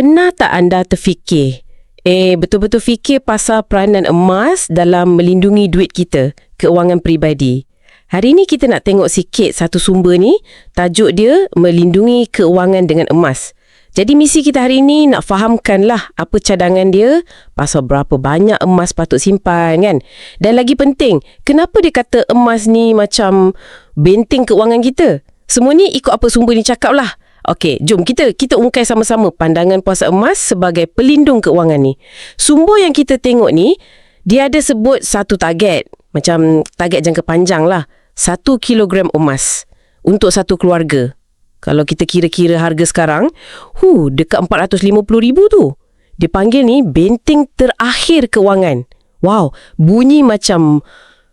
Pernah tak anda terfikir, eh betul-betul fikir pasal peranan emas dalam melindungi duit kita, keuangan peribadi? Hari ni kita nak tengok sikit satu sumber ni, tajuk dia melindungi keuangan dengan emas. Jadi misi kita hari ni nak fahamkanlah apa cadangan dia, pasal berapa banyak emas patut simpan kan. Dan lagi penting, kenapa dia kata emas ni macam benteng keuangan kita? Semua ni ikut apa sumber ni cakap lah. Okey, jom kita kita ungkai sama-sama pandangan puasa emas sebagai pelindung keuangan ni. Sumber yang kita tengok ni, dia ada sebut satu target. Macam target jangka panjang lah. Satu kilogram emas untuk satu keluarga. Kalau kita kira-kira harga sekarang, hu, dekat 450 ribu tu. Dia panggil ni benteng terakhir keuangan. Wow, bunyi macam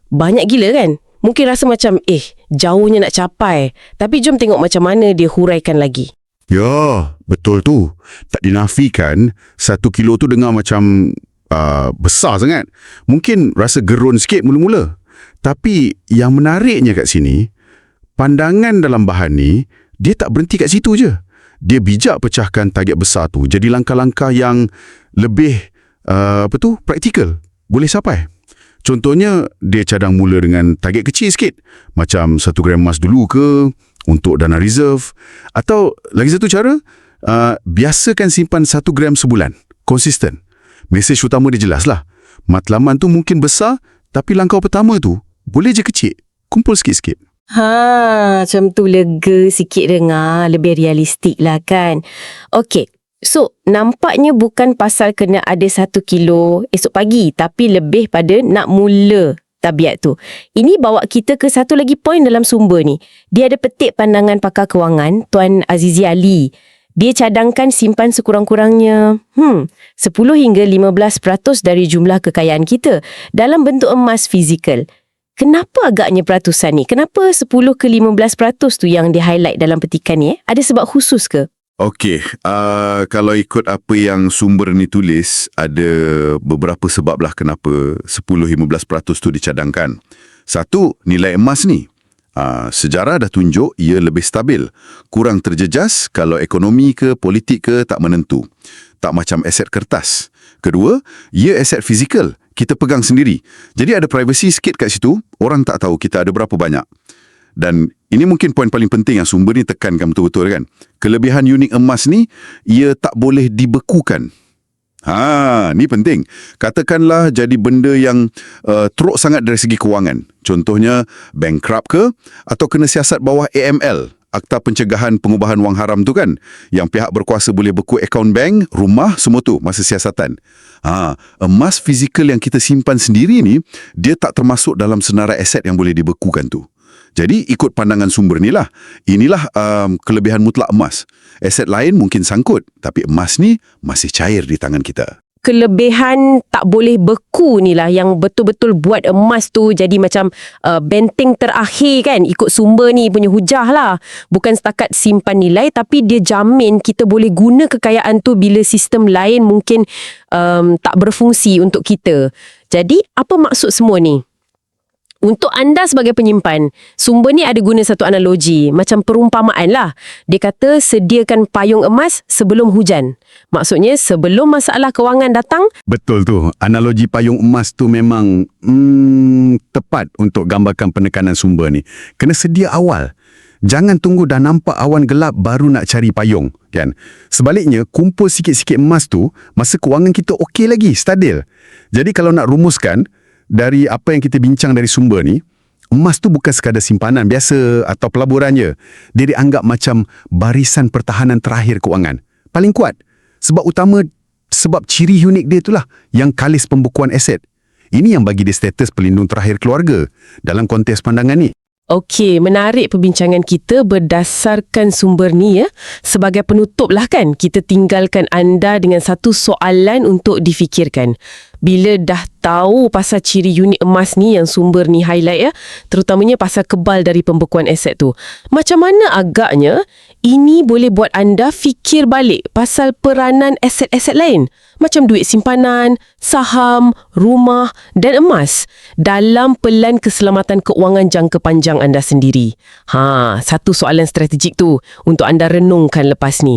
banyak gila kan? Mungkin rasa macam, eh, jauhnya nak capai. Tapi jom tengok macam mana dia huraikan lagi. Ya, betul tu. Tak dinafikan, satu kilo tu dengar macam uh, besar sangat. Mungkin rasa gerun sikit mula-mula. Tapi yang menariknya kat sini, pandangan dalam bahan ni, dia tak berhenti kat situ je. Dia bijak pecahkan target besar tu jadi langkah-langkah yang lebih uh, apa tu praktikal boleh sampai. Contohnya dia cadang mula dengan target kecil sikit macam satu gram emas dulu ke untuk dana reserve atau lagi satu cara uh, biasakan simpan satu gram sebulan konsisten. Mesej utama dia jelas lah. Matlaman tu mungkin besar tapi langkah pertama tu boleh je kecil. Kumpul sikit-sikit. Ha, macam tu lega sikit dengar. Lebih realistik lah kan. Okey. So, nampaknya bukan pasal kena ada satu kilo esok pagi. Tapi lebih pada nak mula tabiat tu. Ini bawa kita ke satu lagi poin dalam sumber ni. Dia ada petik pandangan pakar kewangan, Tuan Azizi Ali. Dia cadangkan simpan sekurang-kurangnya hmm, 10 hingga 15% dari jumlah kekayaan kita dalam bentuk emas fizikal. Kenapa agaknya peratusan ni? Kenapa 10 ke 15% tu yang di highlight dalam petikan ni? Eh? Ada sebab khusus ke? Okey, uh, kalau ikut apa yang sumber ni tulis, ada beberapa sebab lah kenapa 10-15% tu dicadangkan. Satu, nilai emas ni. Uh, sejarah dah tunjuk ia lebih stabil. Kurang terjejas kalau ekonomi ke politik ke tak menentu. Tak macam aset kertas. Kedua, ia aset fizikal kita pegang sendiri. Jadi ada privacy sikit kat situ, orang tak tahu kita ada berapa banyak. Dan ini mungkin poin paling penting yang sumber ni tekankan betul-betul kan. Kelebihan unik emas ni, ia tak boleh dibekukan. Ha, ni penting. Katakanlah jadi benda yang uh, teruk sangat dari segi kewangan. Contohnya bankrupt ke atau kena siasat bawah AML Akta Pencegahan Pengubahan Wang Haram tu kan, yang pihak berkuasa boleh beku akaun bank, rumah, semua tu masa siasatan. Ha, emas fizikal yang kita simpan sendiri ni, dia tak termasuk dalam senarai aset yang boleh dibekukan tu. Jadi ikut pandangan sumber ni lah. Inilah um, kelebihan mutlak emas. Aset lain mungkin sangkut, tapi emas ni masih cair di tangan kita. Kelebihan tak boleh beku ni lah yang betul-betul buat emas tu jadi macam uh, benteng terakhir kan. Ikut sumber ni punya hujah lah. Bukan setakat simpan nilai tapi dia jamin kita boleh guna kekayaan tu bila sistem lain mungkin um, tak berfungsi untuk kita. Jadi apa maksud semua ni untuk anda sebagai penyimpan, sumber ni ada guna satu analogi, macam perumpamaan lah. Dia kata sediakan payung emas sebelum hujan. Maksudnya sebelum masalah kewangan datang. Betul tu. Analogi payung emas tu memang hmm, tepat untuk gambarkan penekanan sumber ni. Kena sedia awal. Jangan tunggu dah nampak awan gelap baru nak cari payung, kan? Sebaliknya, kumpul sikit-sikit emas tu, masa kewangan kita okey lagi, stabil. Jadi kalau nak rumuskan, dari apa yang kita bincang dari sumber ni, emas tu bukan sekadar simpanan biasa atau pelaburan je. Dia dianggap macam barisan pertahanan terakhir keuangan. Paling kuat. Sebab utama, sebab ciri unik dia itulah yang kalis pembukuan aset. Ini yang bagi dia status pelindung terakhir keluarga dalam konteks pandangan ni. Okey, menarik perbincangan kita berdasarkan sumber ni ya. Sebagai penutup lah kan, kita tinggalkan anda dengan satu soalan untuk difikirkan. Bila dah tahu pasal ciri unit emas ni yang sumber ni highlight ya, terutamanya pasal kebal dari pembekuan aset tu. Macam mana agaknya ini boleh buat anda fikir balik pasal peranan aset-aset lain macam duit simpanan, saham, rumah dan emas dalam pelan keselamatan keuangan jangka panjang anda sendiri. Ha, satu soalan strategik tu untuk anda renungkan lepas ni.